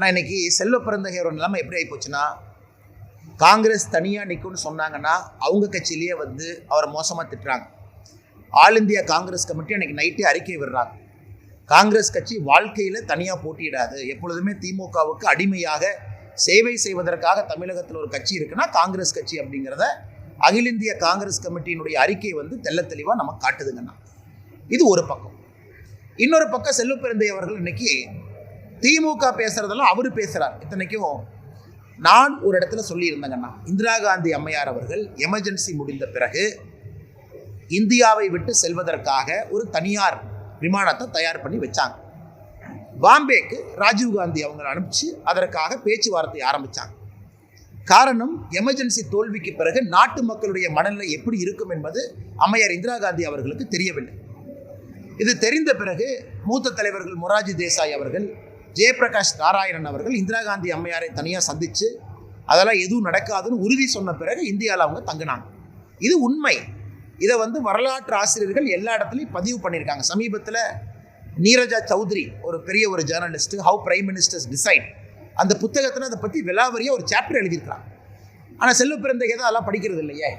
ஆனால் இன்னைக்கு செல்வ பிறந்தகையோட நிலைமை எப்படி ஆகிப்போச்சுன்னா காங்கிரஸ் தனியாக நிற்கும்னு சொன்னாங்கன்னா அவங்க கட்சியிலேயே வந்து அவரை மோசமாக திட்டுறாங்க. ஆல் இந்தியா காங்கிரஸ் கமிட்டி அன்றைக்கி நைட்டே அறிக்கை விடுறாங்க. காங்கிரஸ் கட்சி வாழ்க்கையில் தனியாக போட்டியிடாது. எப்பொழுதுமே திமுகவுக்கு அடிமையாக சேவை செய்வதற்காக தமிழகத்தில் ஒரு கட்சி இருக்குன்னா காங்கிரஸ் கட்சி அப்படிங்கிறத அகில இந்திய காங்கிரஸ் கமிட்டியினுடைய அறிக்கை வந்து தெல்ல தெளிவாக நம்ம காட்டுதுங்கண்ணா இது ஒரு பக்கம். இன்னொரு பக்கம் செல்வ அவர்கள் இன்னைக்கு திமுக பேசுறதெல்லாம் அவர் பேசுகிறார் இத்தனைக்கும் நான் ஒரு இடத்துல சொல்லியிருந்தேங்கண்ணா. இந்திரா காந்தி அம்மையார் அவர்கள் எமர்ஜென்சி முடிந்த பிறகு இந்தியாவை விட்டு செல்வதற்காக ஒரு தனியார் விமானத்தை தயார் பண்ணி வச்சாங்க. பாம்பேக்கு ராஜீவ் காந்தி அவங்களை அனுப்பிச்சு அதற்காக பேச்சுவார்த்தை ஆரம்பித்தாங்க காரணம் எமர்ஜென்சி தோல்விக்கு பிறகு நாட்டு மக்களுடைய மனநிலை எப்படி இருக்கும் என்பது அம்மையார் இந்திரா காந்தி அவர்களுக்கு தெரியவில்லை. இது தெரிந்த பிறகு மூத்த தலைவர்கள் மொராஜி தேசாய் அவர்கள் ஜெயபிரகாஷ் நாராயணன் அவர்கள் இந்திரா காந்தி அம்மையாரை தனியாக சந்தித்து அதெல்லாம் எதுவும் நடக்காதுன்னு உறுதி சொன்ன பிறகு இந்தியாவில் அவங்க தங்கினாங்க. இது உண்மை. இதை வந்து வரலாற்று ஆசிரியர்கள் எல்லா இடத்துலையும் பதிவு பண்ணியிருக்காங்க. சமீபத்தில் நீரஜா சௌத்ரி ஒரு பெரிய ஒரு journalist how prime ministers decide அந்த புத்தகத்தில் அதை பற்றி விலாவரியாக ஒரு சாப்டர் எழுதியிருக்கிறாங்க. ஆனால் செல்வ பிறந்தகை தான் அதெல்லாம் படிக்கிறது இல்லையே?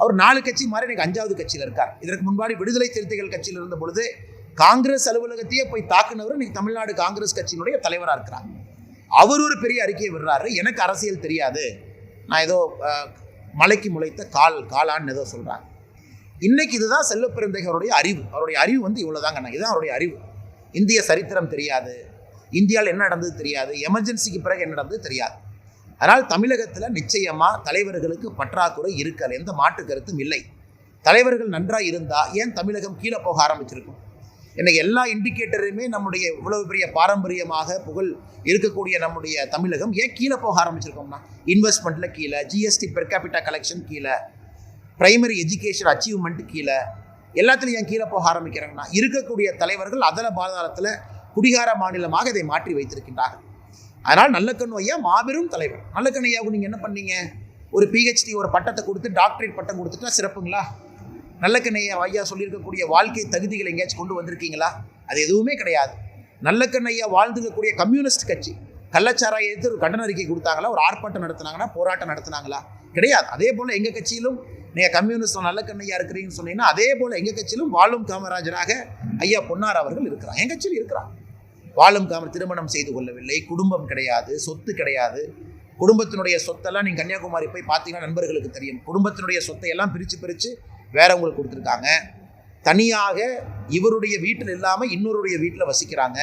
அவர் நாலு கட்சி மாதிரி எனக்கு அஞ்சாவது கட்சியில் இருக்கார். இதற்கு முன்பாடி விடுதலை சிறுத்தைகள் கட்சியில் இருந்த பொழுது காங்கிரஸ் அலுவலகத்தையே போய் தாக்குனவர் இன்னைக்கு தமிழ்நாடு காங்கிரஸ் கட்சியினுடைய தலைவராக இருக்கிறார். அவர் ஒரு பெரிய அறிக்கையை விடுறாரு. எனக்கு அரசியல் தெரியாது. நான் ஏதோ மலைக்கு முளைத்த கால் காலான்னு ஏதோ சொல்கிறாங்க இன்னைக்கு இதுதான் செல்வ அறிவு. அவருடைய அறிவு வந்து இவ்வளோதாங்கண்ணா இதுதான் அவருடைய அறிவு. இந்திய சரித்திரம் தெரியாது. இந்தியாவில் என்ன நடந்தது தெரியாது. எமர்ஜென்சிக்கு பிறகு என்ன நடந்தது தெரியாது. அதனால் தமிழகத்தில் நிச்சயமாக தலைவர்களுக்கு பற்றாக்குறை இருக்கல். எந்த மாற்று கருத்தும் இல்லை. தலைவர்கள் நன்றாக இருந்தால் ஏன் தமிழகம் கீழே போக ஆரம்பிச்சிருக்கும்? இன்னைக்கு எல்லா இண்டிகேட்டருமே நம்முடைய இவ்வளவு பெரிய பாரம்பரியமாக புகழ் இருக்கக்கூடிய நம்முடைய தமிழகம் ஏன் கீழே போக ஆரம்பிச்சிருக்கோம்னா? இன்வெஸ்ட்மெண்ட்டில் கீழே ஜிஎஸ்டி பெர் கேபிட்டா கலெக்ஷன் கீழே ப்ரைமரி எஜுகேஷன் அச்சீவ்மெண்ட் கீழே எல்லாத்துலையும் ஏன் கீழே போக ஆரம்பிக்கிறாங்கன்னா இருக்கக்கூடிய தலைவர்கள் அதல பாதாளத்தில் குடிகார மாநிலமாக இதை மாற்றி வைத்திருக்கின்றார்கள். அதனால் நல்லக்கண்ணு ஐயா மாபெரும் தலைவர். நல்லக்கண்ணு ஐயாவுக்கு நீங்கள் என்ன பண்ணீங்க? ஒரு பிஹெச்டி ஒரு பட்டத்தை கொடுத்து டாக்டரேட் பட்டம் கொடுத்துட்டா சிறப்புங்களா? நல்லக்கண்ணு ஐயா சொல்லியிருக்கக்கூடிய வாழ்க்கை தகுதிகளை எங்கேயாச்சும் கொண்டு வந்திருக்கீங்களா? அது எதுவுமே கிடையாது. நல்லக்கண்ணையா வாழ்ந்துக்கக்கூடிய கம்யூனிஸ்ட் கட்சி கள்ளச்சாராய எதிர்த்து ஒரு கண்டன அறிக்கை கொடுத்தாங்களா? ஒரு ஆர்ப்பாட்டம் நடத்தினாங்கன்னா போராட்டம் நடத்தினாங்களா? கிடையாது. அதே போல் எங்கள் கட்சியிலும் நீங்கள் கம்யூனிஸ்ட் நல்ல கண்ணையா இருக்கிறீங்கன்னு சொன்னீங்கன்னா அதே போல் எங்கள் கட்சியிலும் வாழும் காமராஜராக ஐயா பொன்னார் அவர்கள் இருக்கிறார். எங்கள் கட்சியில் இருக்கிறார். வாழும் காமர் திருமணம் செய்து கொள்ளவில்லை குடும்பம் கிடையாது சொத்து கிடையாது. குடும்பத்தினுடைய சொத்தெல்லாம் நீங்கள் கன்னியாகுமரி போய் பார்த்தீங்கன்னா நண்பர்களுக்கு தெரியும். குடும்பத்தினுடைய சொத்தை எல்லாம் பிரித்து பிரித்து வேறவங்களுக்கு கொடுத்துருக்காங்க. தனியாக இவருடைய வீட்டில் இல்லாமல் இன்னொருடைய வீட்டில் வசிக்கிறாங்க.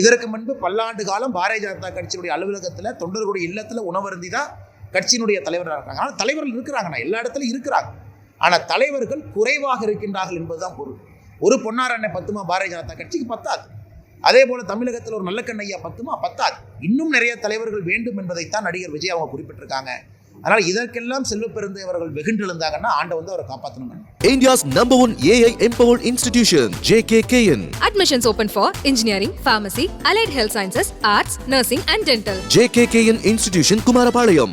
இதற்கு முன்பு பல்லாண்டு காலம் பாரதிய ஜனதா கட்சியினுடைய அலுவலகத்தில் தொண்டர்களுடைய இல்லத்தில் உணவருந்தி தான் கட்சியினுடைய தலைவராக இருக்காங்க. ஆனால் தலைவர்கள் இருக்கிறாங்கண்ணா எல்லா இடத்துலையும் இருக்கிறாங்க. ஆனால் தலைவர்கள் குறைவாக இருக்கின்றார்கள் என்பதுதான் பொருள். ஒரு பொன்னார் அண்ணன் பத்துமா பாரதிய ஜனதா கட்சிக்கு பத்தாது. அதே போல் தமிழகத்தில் ஒரு நல்ல கண்ணையா பத்துமா பத்தாது. இன்னும் நிறைய தலைவர்கள் வேண்டும் என்பதைத்தான் நடிகர் விஜய் அவங்க குறிப்பிட்டிருக்காங்க. அதனால் இதற்கெல்லாம் செல்வ பெருந்தவர்கள் வெகுண்டு எழுந்தாங்கன்னா ஆண்டை வந்து அவரை காப்பாற்றணும் India's number one AI empowered institution, JKKN. Admissions open for engineering, pharmacy, allied health sciences, arts, nursing, and dental. JKKN Institution, Kumarapalayam.